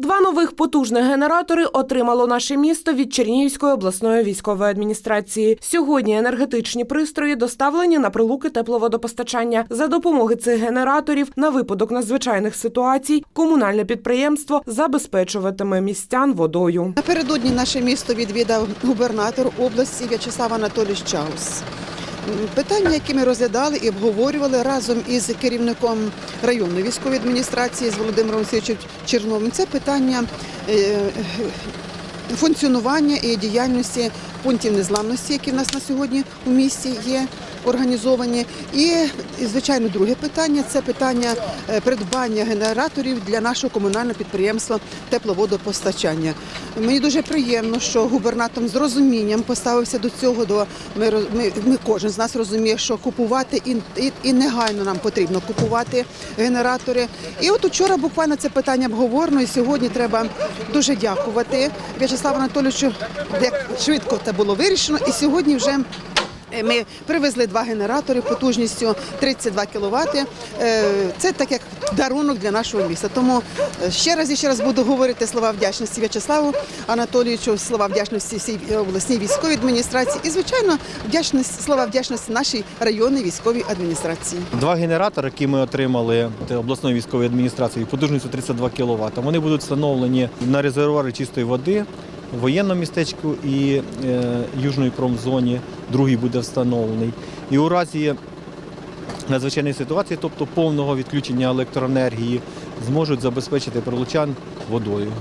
Два нових потужних генератори отримало наше місто від Чернігівської обласної військової адміністрації. Сьогодні енергетичні пристрої доставлені на прилуки тепловодопостачання. За допомоги цих генераторів на випадок надзвичайних ситуацій комунальне підприємство забезпечуватиме містян водою. Напередодні наше місто відвідав губернатор області В'ячеслав Анатолійович Чаус. Питання, які ми розглядали і обговорювали разом із керівником районної військової адміністрації з Володимиром Васильовичем Черновим, це питання е, функціонування і діяльності пунктів незламності, які в нас на сьогодні у місті є організовані. І, звичайно, друге питання це питання е, придбання генераторів для нашого комунального підприємства тепловодопостачання. Мені дуже приємно, що губернатор з розумінням поставився до цього. До ми, ми, ми кожен з нас розуміє, що купувати і, і, і негайно нам потрібно купувати генератори. І от учора буквально це питання обговорено, і сьогодні треба дуже дякувати В'ячеславу Анатолійовичу, як швидко це було вирішено. І сьогодні вже Е, Ми привезли два генератори потужністю 32 кВт. Це так як дарунок для нашого міста. Тому е, ще раз і ще раз буду говорити слова вдячності В'ячеславу Анатолійовичу, слова вдячності всій обласній військовій адміністрації і, звичайно, вдячність, слова вдячності нашій районній військовій адміністрації. Два генератори, які ми отримали обласної військової адміністрації, потужністю 32 кВт, вони будуть встановлені на резервуари чистої води в воєнному містечку і е, южної промзоні. Другий буде встановлений. І у разі надзвичайної ситуації, тобто повного відключення електроенергії, зможуть забезпечити прилучан водою.